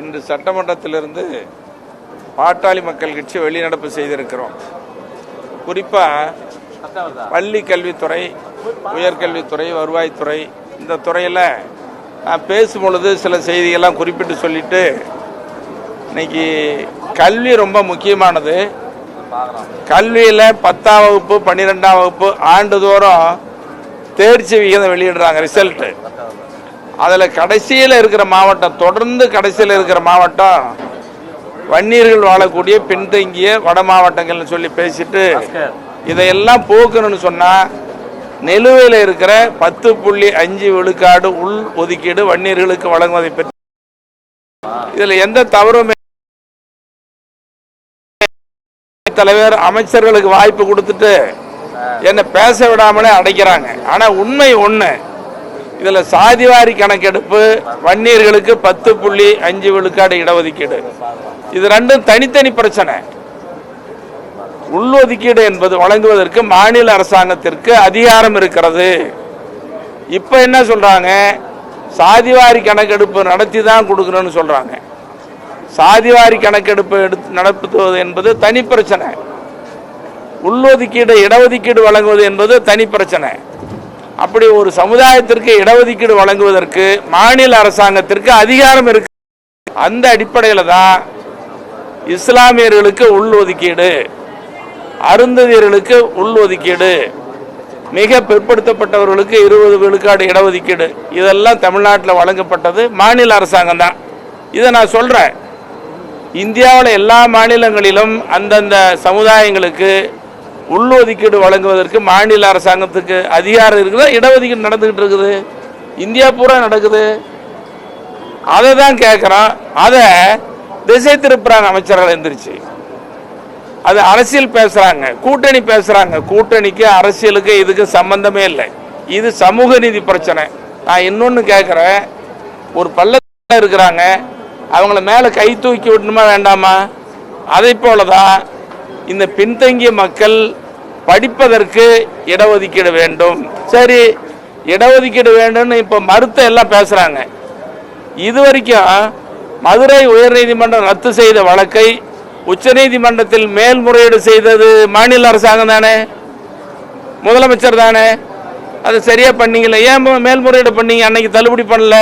இன்று சட்டமன்றத்திலிருந்து பாட்டாளி மக்கள் கட்சி வெளிநடப்பு செய்திருக்கிறோம். குறிப்பாக பள்ளி கல்வித்துறை உயர்கல்வித்துறை வருவாய்த்துறை இந்த துறையில் நான் பேசும் பொழுது சில செய்திகள்லாம் குறிப்பிட்டு சொல்லிட்டு இன்னைக்கு கல்வி ரொம்ப முக்கியமானது. கல்வியில் பத்தாம் வகுப்பு பன்னிரெண்டாம் வகுப்பு ஆண்டுதோறும் தேர்ச்சி விகிதம் வெளியிடுறாங்க ரிசல்ட்டு. அதில் கடைசியில் இருக்கிற மாவட்டம் தொடர்ந்து கடைசியில் இருக்கிற மாவட்டம் வன்னியர்கள் வாழக்கூடிய பின்தங்கிய வட மாவட்டங்கள்னு சொல்லி பேசிட்டு இதையெல்லாம் போக்கணும்னு சொன்னால் நிலுவையில் இருக்கிற பத்து புள்ளி அஞ்சு விழுக்காடு உள் ஒதுக்கீடு வன்னியர்களுக்கு வழங்குவதை பற்றி. இதில் எந்த தவறும் தலைவர் அமைச்சர்களுக்கு வாய்ப்பு கொடுத்துட்டு என்னை பேச விடாமலே அடைக்கிறாங்க. ஆனா உண்மை ஒண்ணு. இதில் சாதிவாரி கணக்கெடுப்பு வன்னியர்களுக்கு பத்து புள்ளி அஞ்சு விழுக்காடு இடஒதுக்கீடு. இது ரெண்டும் தனித்தனி பிரச்சனை. உள்ஒதுக்கீடு என்பது வழங்குவதற்கு மாநில அரசாங்கத்திற்கு அதிகாரம் இருக்கிறது. இப்போ என்ன சொல்கிறாங்க சாதிவாரி கணக்கெடுப்பு நடத்தி தான் கொடுக்கணும்னு சொல்கிறாங்க சாதிவாரி கணக்கெடுப்பு எடுத்து நடத்துவது என்பது தனி பிரச்சனை. உள்ஒதுக்கீடு இடஒதுக்கீடு வழங்குவது என்பது தனி பிரச்சனை. அப்படி ஒரு சமுதாயத்திற்கு இடஒதுக்கீடு வழங்குவதற்கு மாநில அரசாங்கத்திற்கு அதிகாரம் இருக்கு. அந்த அடிப்படையில் தான் இஸ்லாமியர்களுக்கு உள்ஒதுக்கீடு அருந்ததியர்களுக்கு உள்ஒதுக்கீடு மிக பிற்படுத்தப்பட்டவர்களுக்கு இருபது விழுக்காடு இடஒதுக்கீடு இதெல்லாம் தமிழ்நாட்டில் வழங்கப்பட்டது மாநில அரசாங்கம் தான். இதை நான் சொல்கிறேன் இந்தியாவில் எல்லா மாநிலங்களிலும் அந்தந்த சமுதாயங்களுக்கு உள்ஒதுக்கீடு வழங்குவதற்கு மாநில அரசாங்கத்துக்கு அதிகாரம் இருக்குதா? இடஒதுக்கீடு நடந்துகிட்டு இருக்குது. இந்தியா பூரா நடக்குது. அதை தான் கேட்குறோம் அதை திசை திருப்புறாங்க அமைச்சர்கள் எந்திரிச்சு. அது அரசியல் பேசுகிறாங்க கூட்டணி பேசுகிறாங்க கூட்டணிக்கு அரசியலுக்கு இதுக்கு சம்பந்தமே இல்லை. இது சமூக நீதி பிரச்சனை. நான் இன்னொன்று கேட்குறேன் ஒரு பள்ளத்தில் இருக்கிறாங்க. அவங்கள மேலே கை தூக்கி விடணுமா வேண்டாமா? அதை போல தான் இந்த பின்தங்கிய மக்கள் படிப்பதற்கு இடஒதுக்கீடு வேண்டும். சரி இடஒதுக்கீடு வேண்டும்னு இப்போ மறுத்த எல்லாம் பேசுகிறாங்க இது வரைக்கும் மதுரை உயர்நீதிமன்றம் ரத்து செய்த வழக்கை உச்சநீதிமன்றத்தில் மேல்முறையீடு செய்தது மாநில அரசாங்கம் தானே? முதலமைச்சர் தானே? அது சரியாக பண்ணீங்கல்ல? ஏன் மேல்முறையீடு பண்ணீங்க? அன்னைக்கு தள்ளுபடி பண்ணல.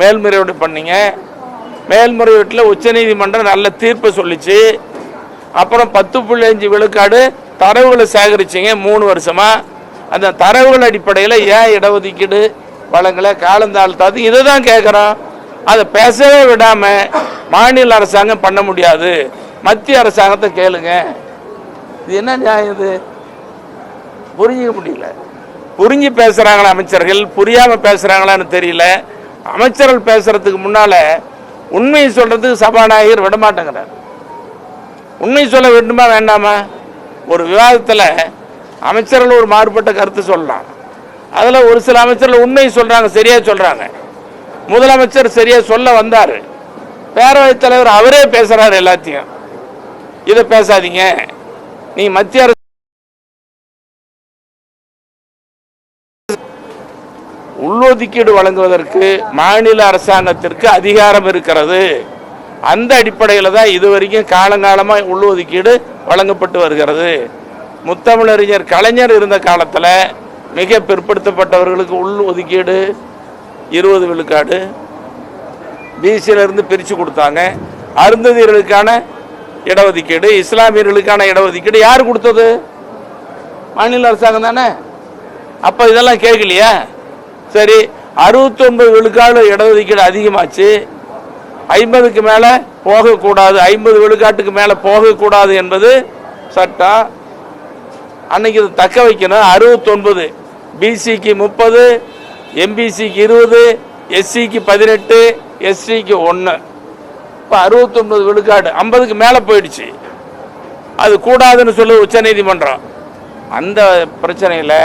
மேல்முறையீடு பண்ணீங்க. மேல்முறையீட்டில் உச்சநீதிமன்றம் நல்ல தீர்ப்பு சொல்லிச்சு. அப்புறம் பத்து புள்ளி அஞ்சு விழுக்காடு தரவுகளை சேகரிச்சிங்க மூணு வருஷமா. அந்த தரவுகள் அடிப்படையில் ஏன் இடஒதுக்கீடு வளங்களை காலந்தாழ்த்தாது இதை தான் கேட்குறோம் அதை பேசவே விடாமல் மாநில அரசாங்கம் பண்ண முடியாது. மத்திய அரசாங்கத்தை கேளுங்க. இது என்ன நியாயம் இது? புரிஞ்சிக்க முடியல. புரிஞ்சு பேசுகிறாங்களா அமைச்சர்கள்? புரியாமல் பேசுகிறாங்களான்னு தெரியல. அமைச்சர்கள் பேசுகிறதுக்கு முன்னால் உண்மையை சொல்கிறதுக்கு சபாநாயகர் விடமாட்டேங்கிறார். உண்மை சொல்ல வேண்டுமா வேண்டாமா? ஒரு விவாதத்தில் அமைச்சர்கள் ஒரு மாறுபட்ட கருத்து சொல்லலாம் அதில் ஒரு சில அமைச்சர்கள் உண்மையை சொல்கிறாங்க சரியாக சொல்கிறாங்க முதலமைச்சர் சரியாக சொல்ல வந்தார். பேரவைத் தலைவர் அவரே பேசுகிறார் எல்லாத்தையும். இதை பேசாதீங்க. நீ மத்திய அரசு உள்ளொதுக்கீடு வழங்குவதற்கு மாநில அரசாங்கத்திற்கு அதிகாரம் இருக்கிறது. அந்த அடிப்படையில் தான் இதுவரைக்கும் காலங்காலமாக உள்ஒதுக்கீடு வழங்கப்பட்டு வருகிறது. முத்தமிழறிஞர் கலைஞர் இருந்த காலத்தில் மிக பிற்படுத்தப்பட்டவர்களுக்கு உள் ஒதுக்கீடு இருபது விழுக்காடு பிசியிலிருந்து பிரித்து கொடுத்தாங்க. அருந்ததியர்களுக்கான இடஒதுக்கீடு இஸ்லாமியர்களுக்கான இடஒதுக்கீடு யார் கொடுத்தது? மாநில அரசாங்கம் தானே. அப்போ இதெல்லாம் கேட்கலையா? சரி அறுபத்தொன்பது விழுக்காடு இடஒதுக்கீடு அதிகமாச்சு. ஐம்பதுக்கு மேலே போகக்கூடாது. ஐம்பது விழுக்காட்டுக்கு மேலே போகக்கூடாது என்பது சட்டம் அன்னைக்கு இதை தக்க வைக்கணும். அறுபத்தொன்பது பிசிக்கு முப்பது எம்பிசிக்கு இருபது எஸ்சிக்கு பதினெட்டு எஸ்சிக்கு ஒன்று இப்போ அறுபத்தொன்பது விழுக்காடு ஐம்பதுக்கு மேலே போயிடுச்சு. அது கூடாதுன்னு சொல்லி உச்சநீதிமன்றம். அந்த பிரச்சனையில்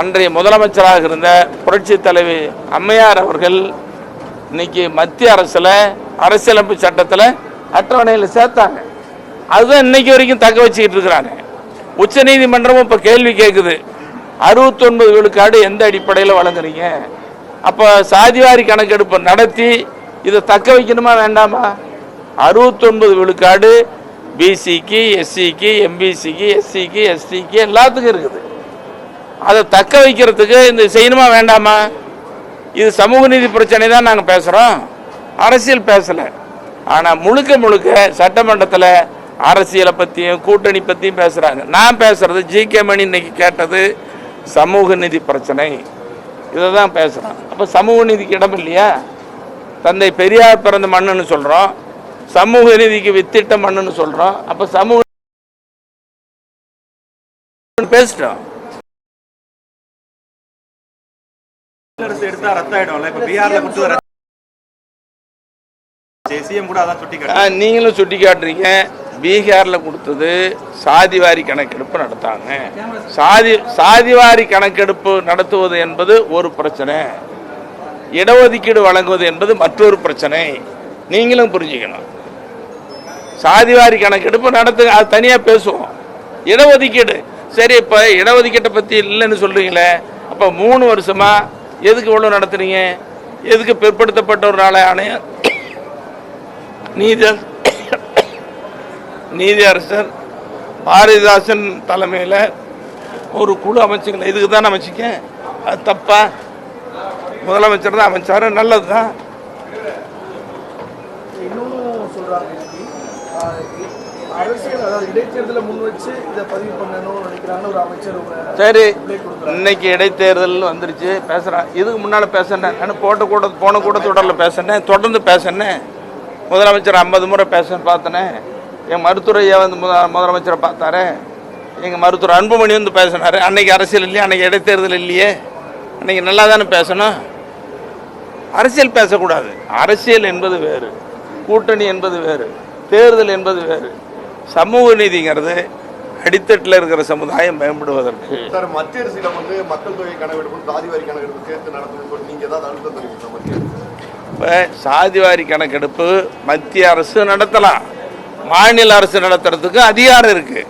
அன்றைய முதலமைச்சராக இருந்த புரட்சி தலைவி அம்மையார் அவர்கள் இன்னைக்கு மத்திய அரசில் அரசியலமைப்பு சட்டத்தில் அட்டவணையில் சேர்த்தாங்க. அதுதான் இன்னைக்கு வரைக்கும் தக்க வச்சுக்கிட்டு இருக்கிறாங்க. உச்சநீதிமன்றமும் இப்போ கேள்வி கேட்குது அறுபத்தொன்பது விழுக்காடு எந்த அடிப்படையில் வழங்குறீங்க? அப்போ சாதிவாரி கணக்கெடுப்பு நடத்தி இதை தக்க வைக்கணுமா வேண்டாமா? அறுபத்தொன்பது விழுக்காடு பிசிக்கு எஸ்சிக்கு எம்பிசிக்கு எஸ்சிக்கு எஸ்டிக்கு எல்லாத்துக்கும் இருக்குது. அதை தக்க வைக்கிறதுக்கு இந்த செய்யணுமா வேண்டாமா? இது சமூக நீதி பிரச்சனை தான் நாங்கள் பேசுகிறோம் அரசியல் பேசலை. ஆனால் முழுக்க முழுக்க சட்டமன்றத்தில் அரசியலை பற்றியும் கூட்டணி பற்றியும் பேசுகிறாங்க நான் பேசுகிறது ஜி கே மணி இன்னைக்கு கேட்டது சமூக நீதி பிரச்சனை. இதை தான் பேசுகிறோம் அப்போ சமூக நீதிக்கு இடம் இல்லையா? தந்தை பெரியார் பிறந்த மண்ணுன்னு சொல்கிறோம் சமூக நீதிக்கு வித்திட்ட மண்ணுன்னு சொல்கிறோம் அப்போ சமூக பேசிட்டோம். அரசு எடுத்தா ரத்தம் ஆயிடும்ல இப்ப பீகார்ல கொடுத்து சிஎம் கூட அதான் சுட்டி நீங்களும் சுட்டி காட்டுறீங்க. பீகாரில் கொடுத்தது சாதிவாரி கணக்கெடுப்பு நடத்தாங்க. சாதி சாதிவாரி கணக்கெடுப்பு நடத்துவது என்பது ஒரு பிரச்சனை. இடஒதுக்கீடு வழங்குவது என்பது மற்றொரு பிரச்சனை. நீங்களும் புரிஞ்சுக்கணும். சாதிவாரி கணக்கெடுப்பு நடத்துங்க அது தனியாக பேசுவோம். இடஒதுக்கீடு. சரி இப்போ இடஒதுக்கீட்டை பற்றி இல்லைன்னு சொல்கிறீங்களே அப்போ மூணு வருஷமா எதுக்கு இவ்வளோ நடத்துறீங்க? எதுக்கு பிற்படுத்தப்பட்ட ஒரு நாளை நீதி நீதி அரசர் பாரதிதாசன் தலைமையில் ஒரு குழு அமைச்சிங்களா இதுக்கு தான் அமைச்சிக்க அது தப்பா? முதலமைச்சர் தான் அமைச்சாரு. நல்லது தான் இன்னொன்னும் சொல்றாங்க இன்னைக்கு ஆஹ் அரசியல் அதாவது இடைத்தேர்தலை முன் வச்சு இதை பதிவு பண்ணணும்னு நினைக்கிறாங்கன்னு ஒரு அமைச்சர் உங்க சரி. இன்னைக்கு இடைத்தேர்தல் வந்துருச்சு. பேசுகிறேன் இதுக்கு முன்னால் பேசினேன் நான் போட்ட கூட போன கூட தொடரில் பேசினேன் தொடர்ந்து பேசினேன் முதலமைச்சர் ஐம்பது முறை பேச பார்த்தனே என் மருத்துவரையா வந்து முத முதலமைச்சரை பார்த்தாரு எங்கள் மருத்துவர் அன்புமணி வந்து பேசினாரு அன்னைக்கு அரசியல் இல்லையா அன்னைக்கு இடைத்தேர்தல் இல்லையே அன்னைக்கு நல்லா தானே பேசணும்? அரசியல் பேசக்கூடாது. அரசியல் என்பது வேறு கூட்டணி என்பது வேறு தேர்தல் என்பது வேறு. சமூக நீதிங்கிறது அடித்தட்டில் இருக்கிற சமுதாயம் மேம்படுவதற்கு சார் மத்திய அரசிடம் வந்து மக்கள் தொகை கணக்கெடுப்பு சாதிவாரி கணக்கெடுப்பு சேர்த்து நடத்தணும்னு சொல்லி நீங்க ஏதாவது அழுத்தம் தெரிவிங்க மத்திய இப்போ சாதிவாரி கணக்கெடுப்பு மத்திய அரசு நடத்தலாம். மாநில அரசு நடத்துறதுக்கு அதிகாரம் இருக்கு.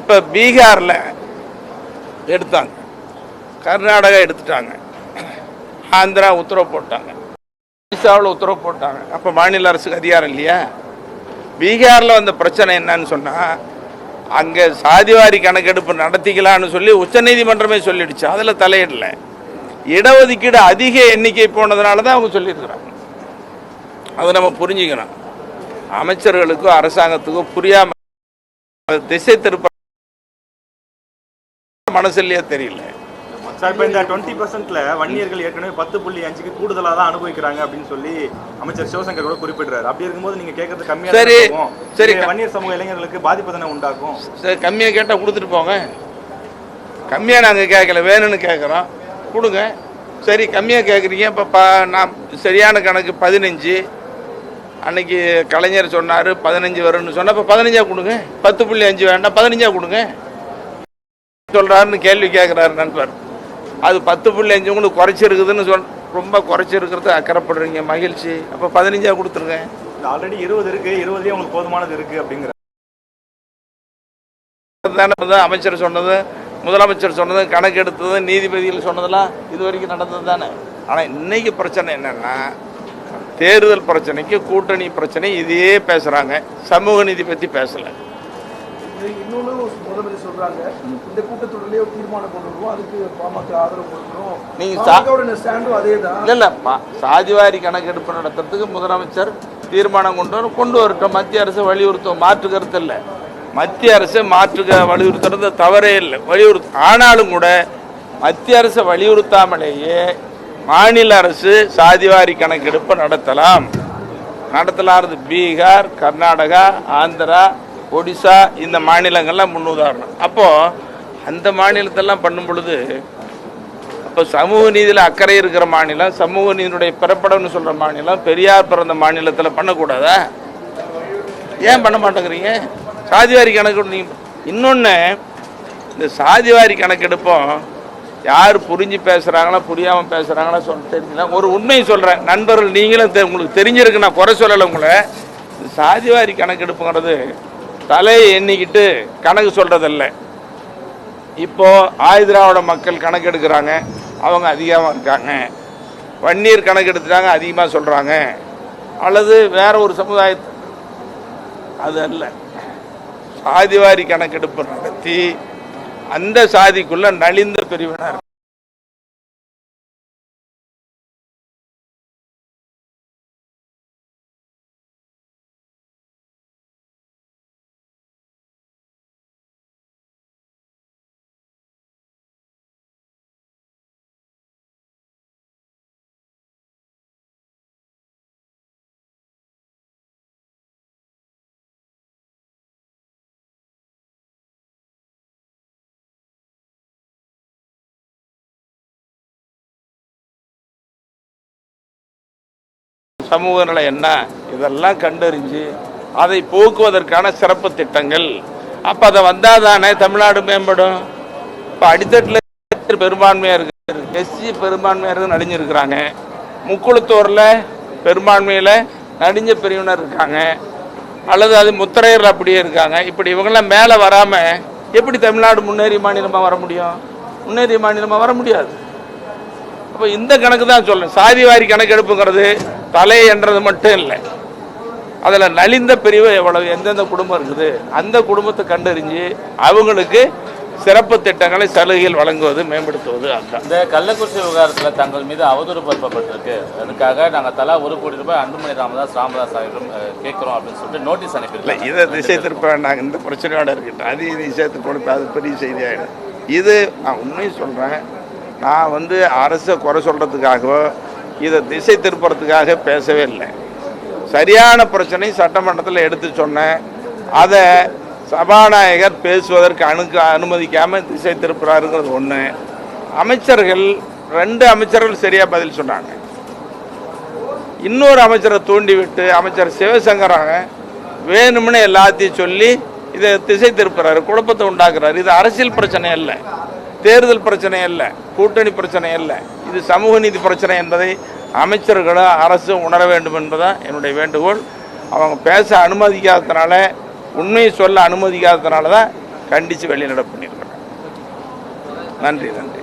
இப்போ பீகாரில் எடுத்தாங்க. கர்நாடகா எடுத்துட்டாங்க. ஆந்திரா உத்தரவு போட்டாங்க. ஒடிசாவில் உத்தரவு போட்டாங்க. அப்போ மாநில அரசுக்கு அதிகாரம் இல்லையா? பீகாரில் வந்த பிரச்சனை என்னன்னு சொன்னால் அங்கே சாதிவாரி கணக்கெடுப்பு நடத்திக்கலாம்னு சொல்லி உச்சநீதிமன்றமே சொல்லிடுச்சு. அதில் தலையிடல. இடஒதுக்கீடு அதிக எண்ணிக்கை போனதுனால தான் அவங்க சொல்லியிருக்கிறாங்க. அதை நம்ம புரிஞ்சுக்கணும். அமைச்சர்களுக்கும் அரசாங்கத்துக்கும் புரியாம திசை திருப்ப இல்லையா தெரியல. சார் இப்ப இந்த டுவெண்ட்டி பர்சன்ட்ல வன்னியர்கள் ஏற்கனவே பத்து புள்ளி அஞ்சுக்கு கூடுதலா தான் அனுபவிக்கிறாங்க அப்படின்னு சொல்லி அமைச்சர் சிவசங்கர் கூட குறிப்பிடுறாரு. அப்படி இருக்கும்போது நீங்க கேட்கறது கம்மியா சரி. சரி. வன்னியர் சமூக இளைஞர்களுக்கு பாதிப்பு தானே உண்டாக்கும்? சரி கம்மியாக கேட்டால் கொடுத்துட்டு போங்க. கம்மியாக நாங்கள் கேட்கல வேணும்னு கேட்குறோம். கொடுங்க. சரி கம்மியாக கேட்குறீங்க. இப்போ ப நான் சரியான கணக்கு பதினஞ்சு. அன்னைக்கு கலைஞர் சொன்னார் பதினஞ்சு வரும்னு சொன்னால் இப்போ பதினஞ்சா கொடுங்க. பத்து புள்ளி அஞ்சு வேண்டாம் பதினஞ்சா கொடுங்க. சொல்கிறாருன்னு கேள்வி கேட்குறாரு நண்பர். அது பத்து புள்ளி அஞ்சு உங்களுக்கு குறைச்சிருக்குதுன்னு சொல் ரொம்ப குறைச்சிருக்கிறது அக்கறைப்படுறீங்க மகிழ்ச்சி. அப்போ பதினஞ்சா கொடுத்துருங்க. ஆல்ரெடி இருபது இருக்கு இருபதுலயே உங்களுக்கு போதுமானது இருக்கு அப்படிங்கிற தானே அமைச்சர் சொன்னது முதலமைச்சர் சொன்னது கணக்கெடுத்தது நீதிபதிகள் சொன்னதெல்லாம் இது வரைக்கும் நடந்தது தானே ஆனால் இன்னைக்கு பிரச்சனை என்னன்னா தேர்தல் பிரச்சனைக்கு கூட்டணி பிரச்சனை இதையே பேசுகிறாங்க சமூக நீதி பற்றி பேசலை. இது இன்னொன்னு முதலமைச்சர் சொல்றாங்க. இந்த கூட்டத்தொடர்லயே ஒரு தீர்மானம் கொண்டு வருவோம். அதுக்கு பாமக ஆதரவு கொடுக்கணும் நீங்க ஸ்டாண்டும் அதே தான் இல்லை இல்லை. சாதிவாரி கணக்கெடுப்பு நடத்துறதுக்கு முதலமைச்சர் தீர்மானம் கொண்டு வர கொண்டு வரட்டும். மத்திய அரசு வலியுறுத்தும் மாற்று கருத்து இல்லை. மத்திய அரசு மாற்று க- வலியுறுத்துறது தவறே இல்லை. வலியுறுத்து ஆனாலும் கூட மத்திய அரசு வலியுறுத்தாமலேயே மாநில அரசு சாதிவாரி கணக்கெடுப்பு நடத்தலாம். நடத்தலாறது பீகார் கர்நாடகா ஆந்திரா ஒடிசா இந்த மாநிலங்கள்லாம் முன்னுதாரணம். அப்போது அந்த மாநிலத்தெல்லாம் பண்ணும் பொழுது அப்போ சமூக நீதியில் அக்கறை இருக்கிற மாநிலம் சமூக நீதியினுடைய பிறப்படம்னு சொல்கிற மாநிலம் பெரியார் பிறந்த மாநிலத்தில் பண்ணக்கூடாதா? ஏன் பண்ண மாட்டேங்கிறீங்க? சாதிவாரி கணக்கு நீங்கள் இன்னொன்று இந்த சாதிவாரி கணக்கெடுப்போம் யார் புரிஞ்சு பேசுகிறாங்களா புரியாமல் பேசுகிறாங்களா சொல்ல தெரியல ஒரு உண்மையை சொல்கிறேன் நண்பர்கள் நீங்களும் தெ- உங்களுக்கு தெரிஞ்சிருக்கு நான் குறை சொல்லலை உங்களை. இந்த சாதிவாரி கணக்கெடுப்புங்கிறது தலையை எண்ணிக்கிட்டு கணக்கு சொல்கிறதில்ல இப்போ ஆயுதிராவிட மக்கள் கணக்கெடுக்கிறாங்க அவங்க அதிகமாக இருக்காங்க. வன்னியர் கணக்கெடுத்துட்டாங்க அதிகமாக சொல்கிறாங்க அல்லது வேற ஒரு சமுதாய அது அல்ல. சாதிவாரி கணக்கெடுப்பு நடத்தி அந்த சாதிக்குள்ள நலிந்த பிரிவினர். சமூக நிலை என்ன? இதெல்லாம் கண்டறிஞ்சு அதை போக்குவதற்கான சிறப்பு திட்டங்கள். அப்போ அதை வந்தால் தானே தமிழ்நாடு மேம்படும்? இப்போ அடித்தட்டில் பெரும்பான்மையாக இருக்கு எஸ்சி பெரும்பான்மையாக இருந்து நடிஞ்சிருக்கிறாங்க. முக்குளத்தூரில் பெரும்பான்மையில் நடிஞ்ச பிரிவினர் இருக்காங்க. அல்லது அது முத்திரையர் அப்படியே இருக்காங்க. இப்படி இவங்கெல்லாம் மேலே வராமல் எப்படி தமிழ்நாடு முன்னேறிய மாநிலமாக வர முடியும்? முன்னேறிய மாநிலமாக வர முடியாது. அப்போ இந்த கணக்கு தான் சொல்லணும் சாதி வாரி கணக்கெடுப்புங்கிறது தலை என்றது மட்டும் இல்லை. அதில் நலிந்த பிரிவு எவ்வளவு எந்தெந்த குடும்பம் இருக்குது அந்த குடும்பத்தை கண்டறிஞ்சு அவங்களுக்கு சிறப்பு திட்டங்களை சலுகைகள் வழங்குவது மேம்படுத்துவது அதுதான். இந்த கள்ளக்குறிச்சி விவகாரத்தில் தங்கள் மீது அவதூறு பரப்பப்பட்டிருக்கு. அதுக்காக நாங்கள் தலா ஒரு கோடி ரூபாய் அன்புமணி ராமதாஸ் ராமதாஸ் ஆகியோரும் அஹ், கேட்கிறோம் அப்படின்னு சொல்லிட்டு நோட்டீஸ் அனுப்பியிருக்காங்க. இதை திசை திருப்ப வேண்டாம். இந்த பிரச்சனையோட இருக்கட்டும். அது திசை திருப்ப அது பெரிய செய்தி ஆகிடும் இது நான் உண்மையை சொல்கிறேன் நான் வந்து அரசை குறை சொல்கிறதுக்காகவோ இதை திசை திருப்புறதுக்காக பேசவே இல்லை. சரியான பிரச்சனை சட்டமன்றத்தில் எடுத்து சொன்னேன். அதை சபாநாயகர் பேசுவதற்கு அனுக்க அனுமதிக்காமல் திசை திருப்புறாருங்கிறது ஒன்று அமைச்சர்கள் ரெண்டு அமைச்சர்கள் சரியாக பதில் சொன்னாங்க. இன்னொரு அமைச்சரை தூண்டிவிட்டு அமைச்சர் சிவசங்கராக வேணும்னு எல்லாத்தையும் சொல்லி இதை திசை திருப்புறாரு குழப்பத்தை உண்டாக்குறாரு. இது அரசியல் பிரச்சனை இல்லை தேர்தல் பிரச்சனை அல்ல கூட்டணி பிரச்சனை அல்ல. இது சமூக நீதி பிரச்சனை என்பதை அமைச்சர்களும் அரசும் உணர வேண்டும் என்பதுதான் என்னுடைய வேண்டுகோள். அவங்க பேச அனுமதிக்காததுனால உண்மையை சொல்ல அனுமதிக்காததுனால தான் கண்டித்து வெளிநடப்பு பண்ணியிருக்கிறேன் நன்றி நன்றி.